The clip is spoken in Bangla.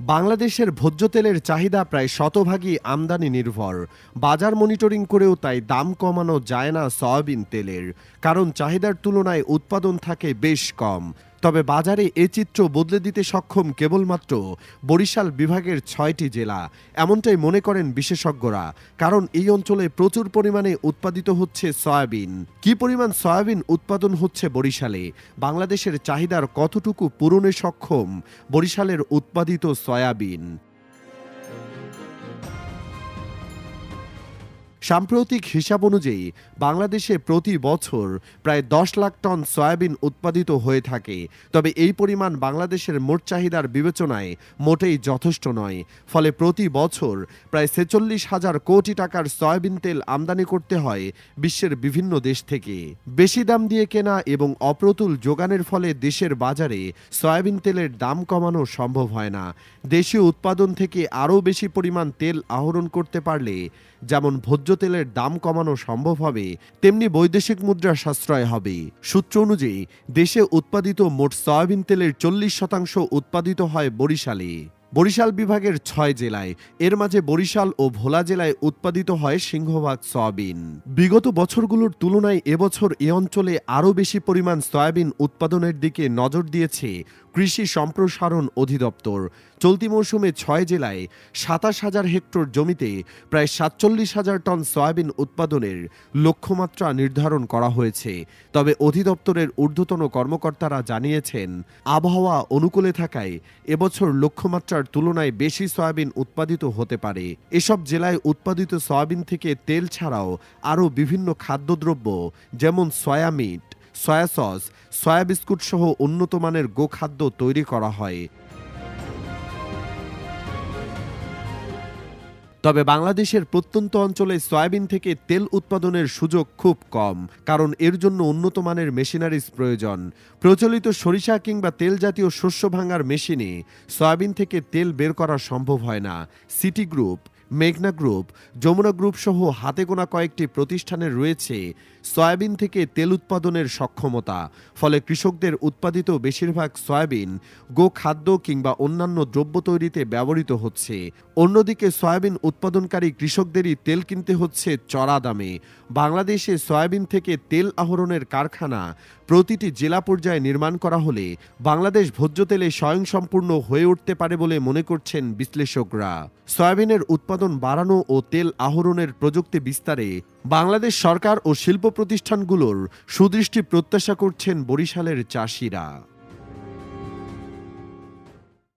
বাংলাদেশের ভোজ্য তেলের চাহিদা প্রায় শতভাগই আমদানি নির্ভর। বাজার মনিটরিং করেও তাই দাম কমানো যায় না সয়াবিন তেলের। কারণ চাহিদার তুলনায় উৎপাদন থাকে বেশ কম। তবে বাজারে এ চিত্র বদলে দিতে সক্ষম কেবলমাত্র বরিশাল বিভাগের ছয়টি জেলা। এমনটাই মনে করেন বিশেষজ্ঞরা, কারণ এই অঞ্চলে প্রচুর পরিমাণে উৎপাদিত হচ্ছে সয়াবিন। কি পরিমাণ সয়াবিন উৎপাদন হচ্ছে বরিশালে? বাংলাদেশের চাহিদার কতটুকু পূরণে সক্ষম বরিশালের উৎপাদিত সয়াবিন? সাম্প্রতিক হিসাব অনুযায়ী বাংলাদেশে প্রতি বছর প্রায় দশ লাখ টন সয়াবিন উৎপাদিত হয়ে থাকে। তবে এই পরিমাণ বাংলাদেশের মোট চাহিদার বিবেচনায় মোটেই যথেষ্ট নয়। ফলে প্রতি বছর প্রায় ছেচল্লিশ হাজার কোটি টাকার সয়াবিন তেল আমদানি করতে হয় বিশ্বের বিভিন্ন দেশ থেকে। বেশি দাম দিয়ে কেনা এবং অপ্রতুল যোগানের ফলে দেশের বাজারে সয়াবিন তেলের দাম কমানো সম্ভব হয় না। দেশীয় উৎপাদন থেকে আরও বেশি পরিমাণ তেল আহরণ করতে পারলে যেমন ভোজ্য তেলের দাম কমানো সম্ভব হবে, তেমনি বৈদেশিক মুদ্রা সাশ্রয় হবে। সূত্র অনুযায়ী, দেশে উৎপাদিত মোট সয়াবিন তেলের চল্লিশ শতাংশ উৎপাদিত হয় বরিশালে। বরিশাল বিভাগের ছয় জেলায়, এর মাঝে বরিশাল ও ভোলা জেলায় উৎপাদিত হয় সিংহভাগ সয়াবিন। বিগত বছরগুলোর তুলনায় এবছর এ অঞ্চলে আরও বেশি পরিমাণ সয়াবিন উৎপাদনের দিকে নজর দিয়েছে কৃষি সম্প্রসারণ অধিদপ্তর। চলতি মৌসুমে ছয় জেলায় সাতাশ হাজার হেক্টর জমিতে প্রায় সাতচল্লিশ হাজার টন সয়াবিন উৎপাদনের লক্ষ্যমাত্রা নির্ধারণ করা হয়েছে। তবে অধিদপ্তরের ঊর্ধ্বতন কর্মকর্তারা জানিয়েছেন, আবহাওয়া অনুকূলে থাকায় এবছর লক্ষ্যমাত্রার তুলনায় বেশি সয়াবিন উৎপাদিত হতে পারে। এসব জেলায় উৎপাদিত সয়াবিন থেকে তেল ছাড়াও আরও বিভিন্ন খাদ্যদ্রব্য, যেমন soya meat soya sauce, soya biscuit সহ উন্নত মানের গোখাদ্য তৈরি করা হয়। তবে বাংলাদেশের প্রত্যন্ত অঞ্চলে সয়াবিন থেকে তেল উৎপাদনের সুযোগ খুব কম, কারণ এর জন্য উন্নত মানের মেশিনারিজ প্রয়োজন। প্রচলিত সরিষা কিংবা তেল জাতীয় শস্য ভাঙার মেশিনে সয়াবিন থেকে তেল বের করা সম্ভব হয় না। সিটি গ্রুপ মেঘনা গ্রুপ, যমুনা গ্রুপ সহ হাতে গোনা কয়েকটি প্রতিষ্ঠানের রয়েছে সয়াবিন থেকে তেল উৎপাদনের সক্ষমতা। ফলে কৃষকদের উৎপাদিত বেশিরভাগ সয়াবিন গো খাদ্য কিংবা অন্যান্য দ্রব্য তৈরিতে ব্যবহৃত হচ্ছে। অন্যদিকে সয়াবিন উৎপাদনকারী কৃষকদেরই তেল কিনতে হচ্ছে চড়া দামে। বাংলাদেশে সয়াবিন থেকে তেল আহরণের কারখানা প্রতিটি জেলা পর্যায়ে নির্মাণ করা হলে বাংলাদেশ ভোজ্য তেলে স্বয়ংসম্পূর্ণ হয়ে উঠতে পারে বলে মনে করছেন বিশ্লেষকরা। সয়াবিনের উৎপাদন বাড়ানো ও তেল আহরণের প্রযুক্তি বিস্তারে বাংলাদেশ সরকার ও শিল্প প্রতিষ্ঠানগুলোর সুদৃষ্টি প্রত্যাশা করছেন বরিশালের চাষিরা।